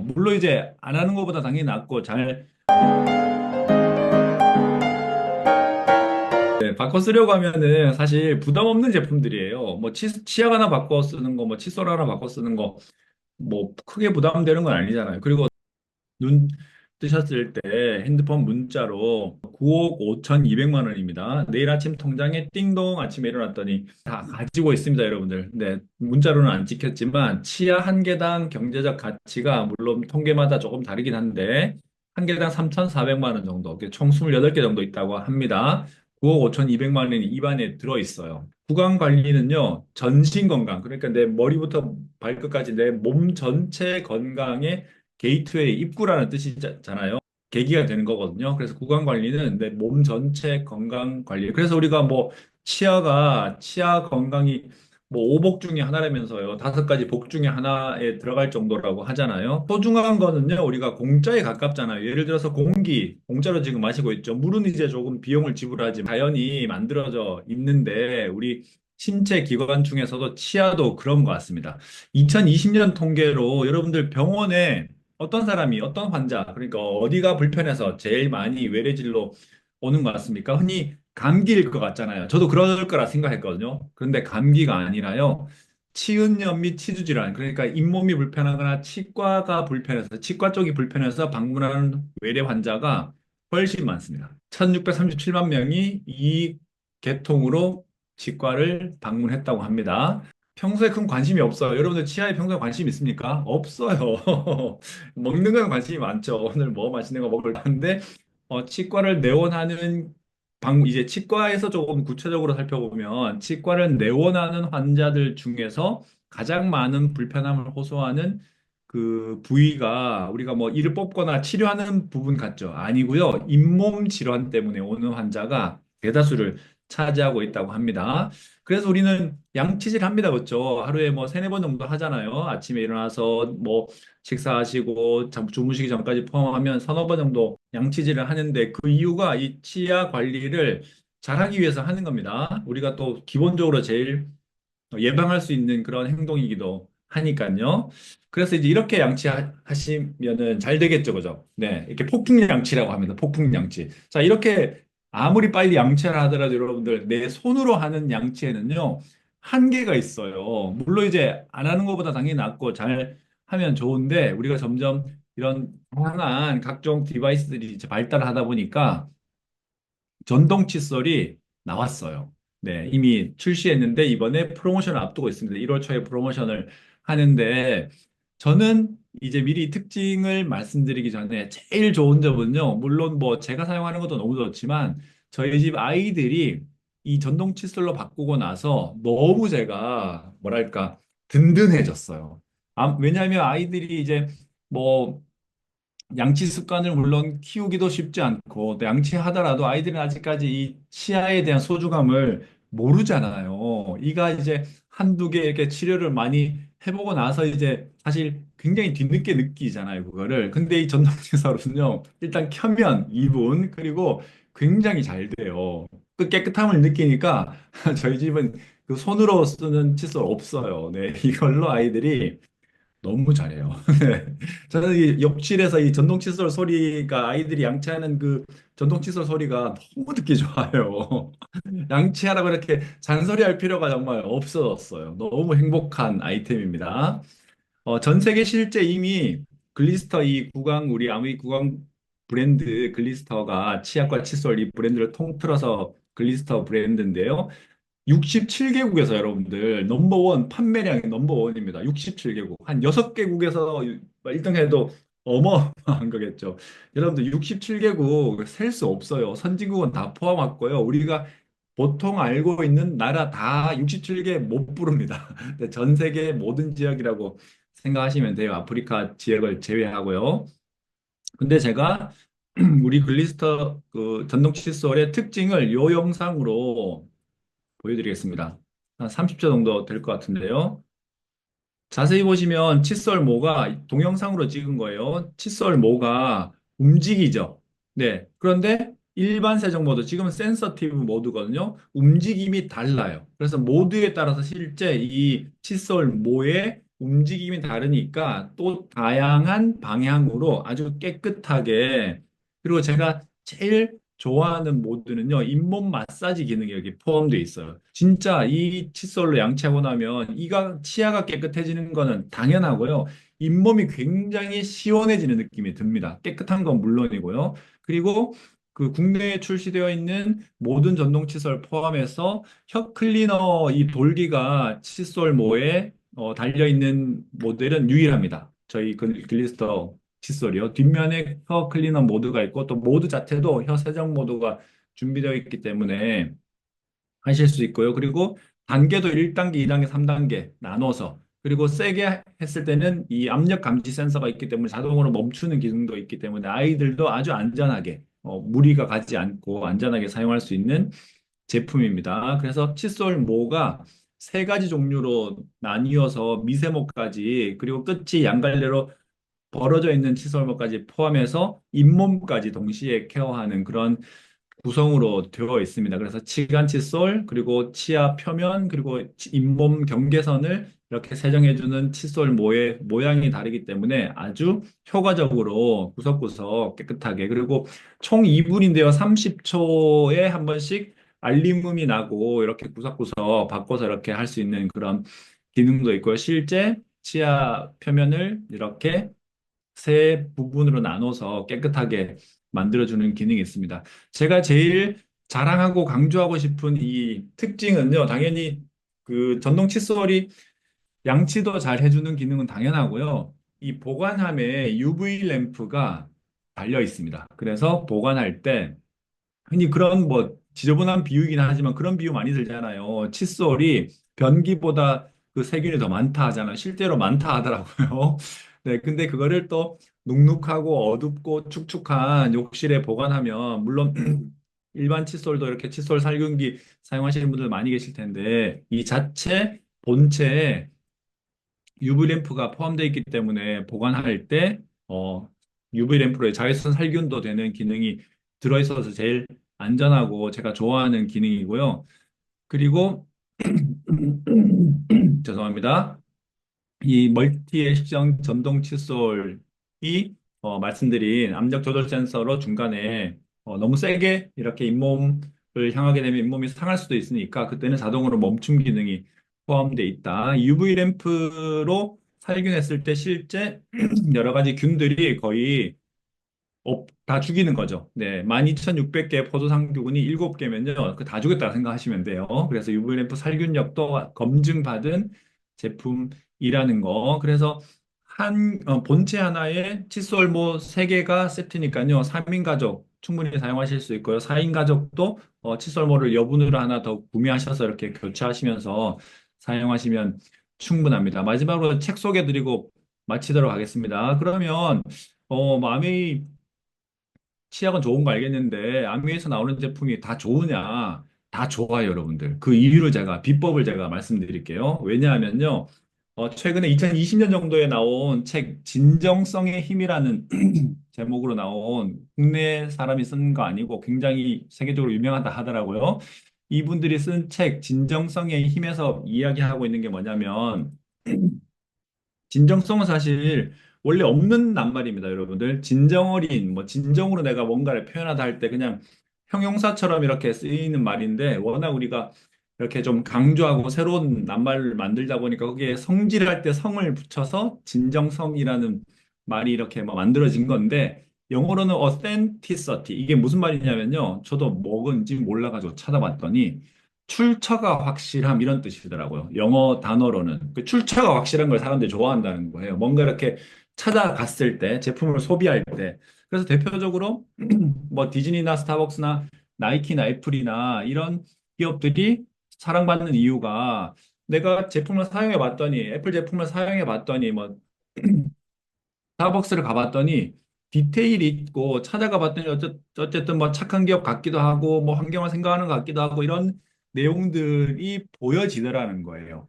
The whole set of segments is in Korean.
물론 이제 안 하는 것보다 당연히 낫고 잘 네, 바꿔 쓰려고 하면은 사실 부담 없는 제품들이에요. 뭐 치, 치약 하나 바꿔 쓰는 거, 뭐 칫솔 하나 바꿔 쓰는 거, 뭐 크게 부담되는 건 아니잖아요. 그리고 눈 뜨셨을 때 핸드폰 문자로 9억 5,200만 원입니다. 내일 아침 통장에 띵동 아침에 일어났더니 다 가지고 있습니다, 여러분들. 네, 문자로는 안 찍혔지만 치아 한 개당 경제적 가치가 물론 통계마다 조금 다르긴 한데 한 개당 3,400만 원 정도, 총 28개 정도 있다고 합니다. 9억 5,200만 원이 입안에 들어 있어요. 구강 관리는요, 전신 건강, 그러니까 내 머리부터 발끝까지 내 몸 전체 건강에 게이트웨이 입구라는 뜻이잖아요. 계기가 되는 거거든요. 그래서 구강 관리는 내 몸 전체 건강 관리. 그래서 우리가 뭐 치아가 치아 건강이 뭐 오복 중에 하나라면서요. 다섯 가지 복 중에 하나에 들어갈 정도라고 하잖아요. 소중한 거는요. 우리가 공짜에 가깝잖아요. 예를 들어서 공기, 공짜로 지금 마시고 있죠. 물은 이제 조금 비용을 지불하지 자연이 만들어져 있는데 우리 신체 기관 중에서도 치아도 그런 것 같습니다. 2020년 통계로 여러분들 병원에 어떤 사람이, 어떤 환자, 그러니까 어디가 불편해서 제일 많이 외래질로 오는 것 같습니까? 흔히 감기일 것 같잖아요. 저도 그럴 거라 생각했거든요. 그런데 감기가 아니라요. 치은염 및 치주질환, 그러니까 잇몸이 불편하거나 치과가 불편해서, 치과 쪽이 불편해서 방문하는 외래 환자가 훨씬 많습니다. 1637만 명이 이 계통으로 치과를 방문했다고 합니다. 평소에 큰 관심이 없어요. 여러분들 치아에 평소에 관심 있습니까? 없어요. 먹는 건 관심이 많죠. 오늘 뭐 맛있는 거 먹을 건데, 어, 치과를 내원하는 방, 이제 치과에서 조금 구체적으로 살펴보면, 치과를 내원하는 환자들 중에서 가장 많은 불편함을 호소하는 그 부위가 우리가 뭐 이를 뽑거나 치료하는 부분 같죠? 아니고요. 잇몸 질환 때문에 오는 환자가 대다수를 차지하고 있다고 합니다. 그래서 우리는 양치질 합니다. 그렇죠? 하루에 뭐 세네 번 정도 하잖아요. 아침에 일어나서 뭐 식사하시고 잠- 주무시기 전까지 포함하면 서너 번 정도 양치질을 하는데 그 이유가 이 치아 관리를 잘하기 위해서 하는 겁니다. 우리가 또 기본적으로 제일 예방할 수 있는 그런 행동이기도 하니까요. 그래서 이제 이렇게 양치하시면은 잘 되겠죠, 그죠? 네, 이렇게 폭풍 양치라고 합니다. 폭풍 양치. 자, 이렇게 아무리 빨리 양치를 하더라도 여러분들 내 손으로 하는 양치에는요 한계가 있어요. 물론 이제 안 하는 것보다 당연히 낫고 잘 하면 좋은데 우리가 점점 이런 다양한 각종 디바이스들이 이제 발달하다 보니까 전동 칫솔이 나왔어요. 네, 이미 출시했는데 이번에 프로모션을 앞두고 있습니다. 1월 초에 프로모션을 하는데 저는 이제 미리 특징을 말씀드리기 전에 제일 좋은 점은요. 물론 뭐 제가 사용하는 것도 너무 좋지만 저희 집 아이들이 이 전동 칫솔로 바꾸고 나서 너무 제가 뭐랄까 든든해졌어요. 아, 왜냐하면 아이들이 이제 뭐 양치 습관을 물론 키우기도 쉽지 않고 또 양치하더라도 아이들은 아직까지 이 치아에 대한 소중함을 모르잖아요. 이가 이제 한두 개 이렇게 치료를 많이 해보고 나서 이제 사실 굉장히 뒤늦게 느끼잖아요, 그거를. 근데 이 전동칫솔은요, 일단 켜면 2분, 그리고 굉장히 잘 돼요. 그 깨끗함을 느끼니까 저희 집은 그 손으로 쓰는 칫솔 없어요. 네, 이걸로 아이들이 너무 잘해요. 네. 저는 이 욕실에서 이 전동 칫솔 소리가 아이들이 양치하는 그 전동 칫솔 소리가 너무 듣기 좋아요. 양치하라고 이렇게 잔소리할 필요가 정말 없어졌어요. 너무 행복한 아이템입니다. 어, 전 세계 실제 이미 글리스터 이 구강 우리 아무리 구강 브랜드 글리스터가 치약과 칫솔 이 브랜드를 통틀어서 글리스터 브랜드인데요. 67개국에서 여러분들 넘버원 판매량이 넘버원입니다. 67개국. 한 6개국에서 1등 해도 어마어마한 거겠죠. 여러분들 67개국 셀 수 없어요. 선진국은 다 포함했고요. 우리가 보통 알고 있는 나라 다 67개 못 부릅니다. 전 세계 모든 지역이라고 생각하시면 돼요. 아프리카 지역을 제외하고요. 근데 제가 우리 글리스터 그 전동 칫솔의 특징을 이 영상으로 보여드리겠습니다. 한 30초 정도 될 것 같은데요. 자세히 보시면 칫솔 모가 동영상으로 찍은 거예요. 칫솔 모가 움직이죠. 네. 그런데 일반 세정 모드, 지금은 센서티브 모드거든요. 움직임이 달라요. 그래서 모드에 따라서 실제 이 칫솔 모의 움직임이 다르니까 또 다양한 방향으로 아주 깨끗하게 그리고 제가 제일 좋아하는 모드는요, 잇몸 마사지 기능이 여기 포함되어 있어요. 진짜 이 칫솔로 양치하고 나면 이가 치아가 깨끗해지는 거는 당연하고요. 잇몸이 굉장히 시원해지는 느낌이 듭니다. 깨끗한 건 물론이고요. 그리고 그 국내에 출시되어 있는 모든 전동 칫솔 포함해서 혀 클리너 이 돌기가 칫솔 모에 어, 달려있는 모델은 유일합니다. 저희 그 글리스터 칫솔이요. 뒷면에 혀 클리너 모드가 있고 또 모드 자체도 혀 세정 모드가 준비되어 있기 때문에 하실 수 있고요. 그리고 단계도 1단계, 2단계, 3단계 나눠서 그리고 세게 했을 때는 이 압력 감지 센서가 있기 때문에 자동으로 멈추는 기능도 있기 때문에 아이들도 아주 안전하게 어, 무리가 가지 않고 안전하게 사용할 수 있는 제품입니다. 그래서 칫솔 모가 세 가지 종류로 나뉘어서 미세모까지 그리고 끝이 양갈래로 벌어져 있는 칫솔모까지 포함해서 잇몸까지 동시에 케어하는 그런 구성으로 되어 있습니다. 그래서 치간 칫솔, 그리고 치아 표면, 그리고 잇몸 경계선을 이렇게 세정해주는 칫솔 모의 모양이 다르기 때문에 아주 효과적으로 구석구석 깨끗하게 그리고 총 2분인데요. 30초에 한 번씩 알림음이 나고 이렇게 구석구석 바꿔서 이렇게 할 수 있는 그런 기능도 있고요. 실제 치아 표면을 이렇게 세 부분으로 나눠서 깨끗하게 만들어주는 기능이 있습니다. 제가 제일 자랑하고 강조하고 싶은 이 특징은요, 당연히 그 전동 칫솔이 양치도 잘 해주는 기능은 당연하고요. 이 보관함에 UV 램프가 달려 있습니다. 그래서 보관할 때 흔히 그런 뭐 지저분한 비유이긴 하지만 그런 비유 많이 들잖아요. 칫솔이 변기보다 그 세균이 더 많다 하잖아요. 실제로 많다 하더라고요. 네, 근데 그거를 또 눅눅하고 어둡고 축축한 욕실에 보관하면 물론 일반 칫솔도 이렇게 칫솔 살균기 사용하시는 분들 많이 계실 텐데 이 자체 본체에 UV 램프가 포함되어 있기 때문에 보관할 때 어, UV 램프로 자외선 살균도 되는 기능이 들어있어서 제일 안전하고 제가 좋아하는 기능이고요. 그리고 죄송합니다. 이 멀티 액션 전동 칫솔이 어, 말씀드린 압력 조절 센서로 중간에 어, 너무 세게 이렇게 잇몸을 향하게 되면 잇몸이 상할 수도 있으니까 그때는 자동으로 멈춤 기능이 포함되어 있다. UV 램프로 살균했을 때 실제 여러 가지 균들이 거의 업, 다 죽이는 거죠. 네, 12,600개 포도상규군이 7개면요. 그 다 죽였다고 생각하시면 돼요. 그래서 UV 램프 살균력도 검증받은 제품 이라는 거. 그래서 한 어, 본체 하나에 칫솔 뭐 3개가 세트니까요. 3인 가족 충분히 사용하실 수 있고요. 4인 가족도 어, 칫솔모를 여분으로 하나 더 구매하셔서 이렇게 교체하시면서 사용하시면 충분합니다. 마지막으로 책 소개드리고 마치도록 하겠습니다. 그러면 어, 마음이 치약은 좋은 거 알겠는데 아미에서 나오는 제품이 다 좋으냐? 다 좋아요, 여러분들. 그 이유를 제가 비법을 제가 말씀드릴게요. 왜냐하면요. 어, 최근에 2020년 정도에 나온 책 진정성의 힘이라는 제목으로 나온 국내 사람이 쓴 거 아니고 굉장히 세계적으로 유명하다 하더라고요. 이분들이 쓴 책 진정성의 힘에서 이야기하고 있는 게 뭐냐면 진정성은 사실 원래 없는 낱말입니다, 여러분들. 진정어린, 뭐, 진정으로 내가 뭔가를 표현하다 할 때 그냥 형용사처럼 이렇게 쓰이는 말인데, 워낙 우리가 이렇게 좀 강조하고 새로운 낱말을 만들다 보니까 거기에 성질할 때 성을 붙여서 진정성이라는 말이 이렇게 뭐 만들어진 건데, 영어로는 authenticity. 이게 무슨 말이냐면요. 저도 뭔지 몰라가지고 찾아봤더니, 출처가 확실함 이런 뜻이더라고요. 영어 단어로는. 그 출처가 확실한 걸 사람들이 좋아한다는 거예요. 뭔가 이렇게 찾아갔을 때, 제품을 소비할 때. 그래서 대표적으로 뭐 디즈니나 스타벅스나 나이키나 애플이나 이런 기업들이 사랑받는 이유가 내가 제품을 사용해 봤더니, 애플 제품을 사용해 봤더니, 뭐, 스타벅스를 가봤더니, 디테일이 있고 찾아가 봤더니 어쨌든 뭐 착한 기업 같기도 하고 뭐 환경을 생각하는 것 같기도 하고 이런 내용들이 보여지더라는 거예요.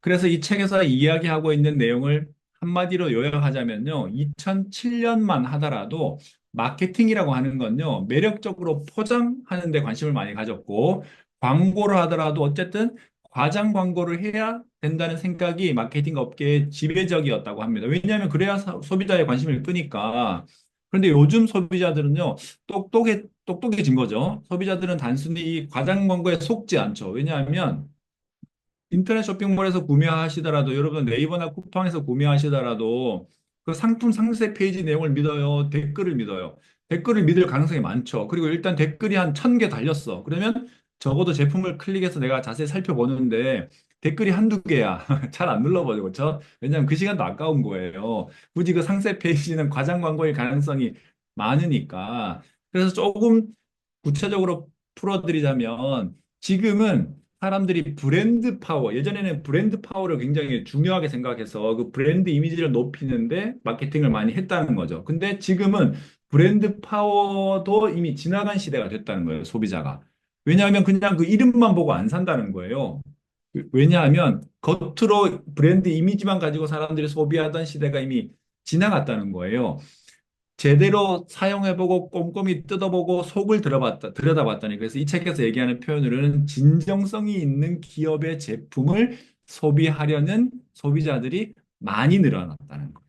그래서 이 책에서 이야기하고 있는 내용을 한마디로 요약하자면요. 2007년만 하더라도 마케팅이라고 하는 건요. 매력적으로 포장하는 데 관심을 많이 가졌고 광고를 하더라도 어쨌든 과장 광고를 해야 된다는 생각이 마케팅 업계의 지배적이었다고 합니다. 왜냐하면 그래야 사- 소비자의 관심을 끄니까. 그런데 요즘 소비자들은요, 똑똑해, 똑똑해진 거죠. 소비자들은 단순히 이 과장 광고에 속지 않죠. 왜냐하면 인터넷 쇼핑몰에서 구매하시더라도 여러분 네이버나 쿠팡에서 구매하시더라도 그 상품 상세 페이지 내용을 믿어요? 댓글을 믿어요? 댓글을 믿을 가능성이 많죠. 그리고 일단 댓글이 한 천 개 달렸어. 그러면 적어도 제품을 클릭해서 내가 자세히 살펴보는데 댓글이 한두 개야. 잘 안 눌러보죠. 그렇죠? 왜냐하면 그 시간도 아까운 거예요. 굳이 그 상세 페이지는 과장 광고일 가능성이 많으니까. 그래서 조금 구체적으로 풀어드리자면 지금은 사람들이 브랜드 파워, 예전에는 브랜드 파워를 굉장히 중요하게 생각해서 그 브랜드 이미지를 높이는데 마케팅을 많이 했다는 거죠. 근데 지금은 브랜드 파워도 이미 지나간 시대가 됐다는 거예요, 소비자가. 왜냐하면 그냥 그 이름만 보고 안 산다는 거예요. 왜냐하면 겉으로 브랜드 이미지만 가지고 사람들이 소비하던 시대가 이미 지나갔다는 거예요. 제대로 사용해보고 꼼꼼히 뜯어보고 속을 들어봤다, 들여다봤다니. 그래서 이 책에서 얘기하는 표현으로는 진정성이 있는 기업의 제품을 소비하려는 소비자들이 많이 늘어났다는 거예요.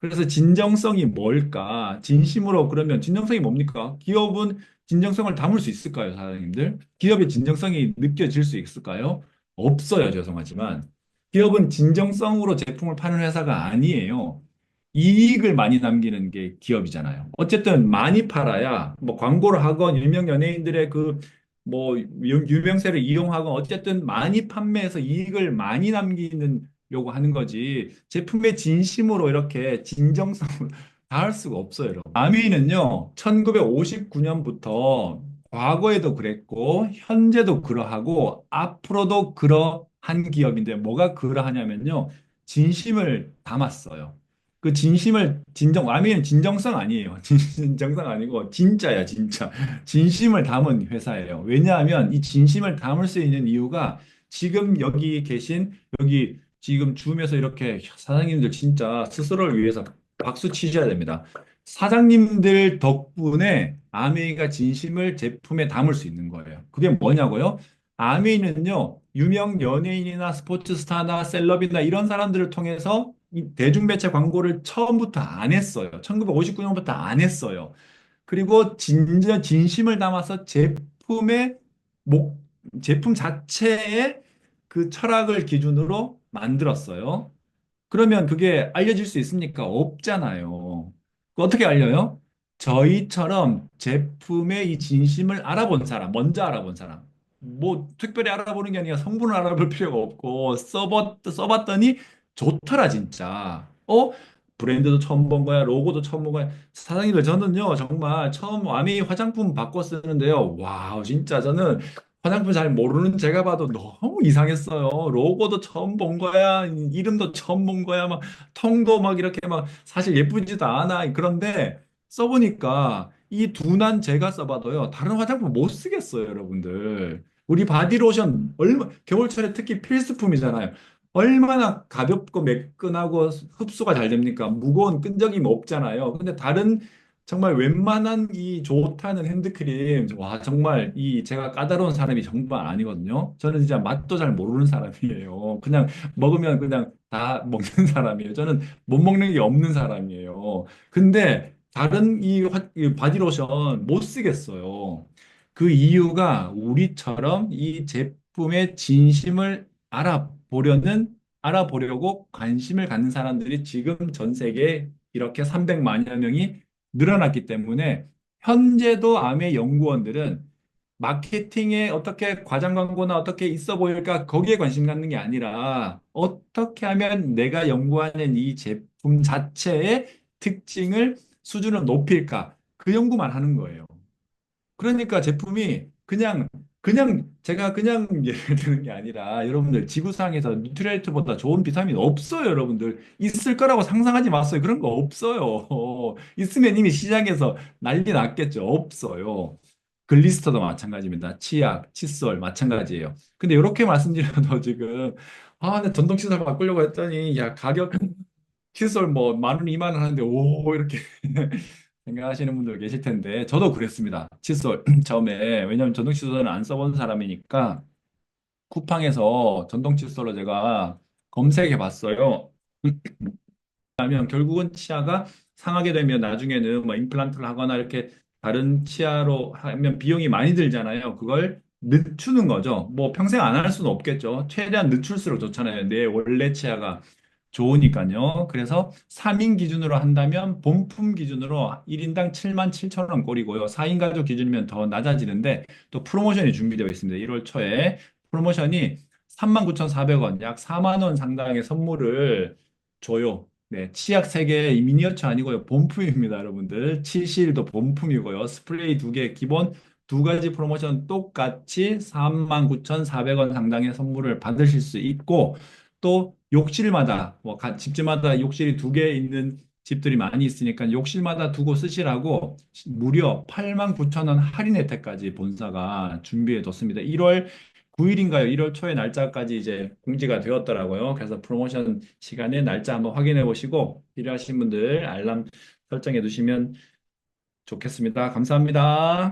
그래서 진정성이 뭘까? 진심으로 그러면 진정성이 뭡니까? 기업은 진정성을 담을 수 있을까요, 사장님들? 기업의 진정성이 느껴질 수 있을까요? 없어요, 죄송하지만. 기업은 진정성으로 제품을 파는 회사가 아니에요. 이익을 많이 남기는 게 기업이잖아요. 어쨌든 많이 팔아야 뭐 광고를 하건 유명 연예인들의 그 뭐 유명세를 이용하건 어쨌든 많이 판매해서 이익을 많이 남기려고 하는 거지. 제품의 진심으로 이렇게 진정성을 다 할 수가 없어요, 여러분. 아미는요, 1959년부터 과거에도 그랬고 현재도 그러하고 앞으로도 그러한 기업인데 뭐가 그러하냐면요. 진심을 담았어요. 그 진심을 진정 아미는 진정성 아니에요. 진정성 아니고 진짜야 진짜 진심을 담은 회사예요. 왜냐하면 이 진심을 담을 수 있는 이유가 지금 여기 계신 여기 지금 줌에서 이렇게 사장님들 진짜 스스로를 위해서 박수 치셔야 됩니다. 사장님들 덕분에 아메이가 진심을 제품에 담을 수 있는 거예요. 그게 뭐냐고요? 아메이는요 유명 연예인이나 스포츠 스타나 셀럽이나 이런 사람들을 통해서 이 대중매체 광고를 처음부터 안 했어요. 1959년부터 안 했어요. 그리고 진짜 진심을 담아서 제품의 목, 제품 자체의 그 철학을 기준으로 만들었어요. 그러면 그게 알려질 수 있습니까? 없잖아요. 그 어떻게 알려요? 저희처럼 제품의 이 진심을 알아본 사람, 먼저 알아본 사람. 뭐 특별히 알아보는 게 아니라 성분을 알아볼 필요가 없고 써봤, 써봤더니 좋더라 진짜. 어? 브랜드도 처음 본 거야, 로고도 처음 본 거야. 사장님들 저는요 정말 처음 아미 화장품 바꿔 쓰는데요. 와우 진짜 저는 화장품 잘 모르는 제가 봐도 너무 이상했어요. 로고도 처음 본 거야, 이름도 처음 본 거야, 막 통도 막 이렇게 막 사실 예쁘지도 않아. 그런데 써보니까 이 둔한 제가 써봐도요 다른 화장품 못 쓰겠어요, 여러분들. 우리 바디로션 얼마 겨울철에 특히 필수품이잖아요. 얼마나 가볍고 매끈하고 흡수가 잘 됩니까? 무거운 끈적임이 없잖아요. 근데 다른 정말 웬만한 이 좋다는 핸드크림, 와, 정말 이 제가 까다로운 사람이 정말 아니거든요. 저는 진짜 맛도 잘 모르는 사람이에요. 그냥 먹으면 그냥 다 먹는 사람이에요. 저는 못 먹는 게 없는 사람이에요. 근데 다른 이, 화- 이 바디로션 못 쓰겠어요. 그 이유가 우리처럼 이 제품의 진심을 알아보려는, 알아보려고 관심을 갖는 사람들이 지금 전 세계에 이렇게 300만여 명이 늘어났기 때문에 현재도 암의 연구원들은 마케팅에 어떻게 과장 광고나 어떻게 있어 보일까 거기에 관심 갖는 게 아니라 어떻게 하면 내가 연구하는 이 제품 자체의 특징을 수준을 높일까 그 연구만 하는 거예요. 그러니까 제품이 그냥 그냥 제가 그냥 예를 드는 게 아니라 여러분들 지구상에서 뉴트리얼트보다 좋은 비타민 없어요, 여러분들. 있을 거라고 상상하지 마세요. 그런 거 없어요. 있으면 이미 시장에서 난리 났겠죠. 없어요. 글리스터도 마찬가지입니다. 치약, 칫솔 마찬가지예요. 근데 이렇게 말씀드려도 지금 아, 나 전동 칫솔 바꾸려고 했더니 야, 가격 칫솔 뭐 만 원, 이만 원 하는데 오 이렇게 생각하시는 분들 계실 텐데 저도 그랬습니다. 칫솔 처음에 왜냐하면 전동 칫솔은 안 써본 사람이니까 쿠팡에서 전동 칫솔로 제가 검색해 봤어요. 하면 결국은 치아가 상하게 되면 나중에는 뭐 임플란트를 하거나 이렇게 다른 치아로 하면 비용이 많이 들잖아요. 그걸 늦추는 거죠. 뭐 평생 안 할 수는 없겠죠. 최대한 늦출수록 좋잖아요. 내 원래 치아가 좋으니까요. 그래서 3인 기준으로 한다면 본품 기준으로 1인당 7만 7천 원 꼴이고요. 4인 가족 기준이면 더 낮아지는데 또 프로모션이 준비되어 있습니다. 1월 초에 프로모션이 39,400원, 약 4만 원 상당의 선물을 줘요. 네, 치약 3개 미니어처 아니고요. 본품입니다, 여러분들. 치실도 본품이고요. 스프레이 2개 기본 두 가지 프로모션 똑같이 39,400원 상당의 선물을 받으실 수 있고 또 욕실마다 뭐 가- 집집마다 욕실이 두 개 있는 집들이 많이 있으니까 욕실마다 두고 쓰시라고 무려 89,000원 할인 혜택까지 본사가 준비해 뒀습니다. 1월 9일인가요? 1월 초에 날짜까지 이제 공지가 되었더라고요. 그래서 프로모션 시간에 날짜 한번 확인해 보시고 필요하신 분들 알람 설정해 두시면 좋겠습니다. 감사합니다.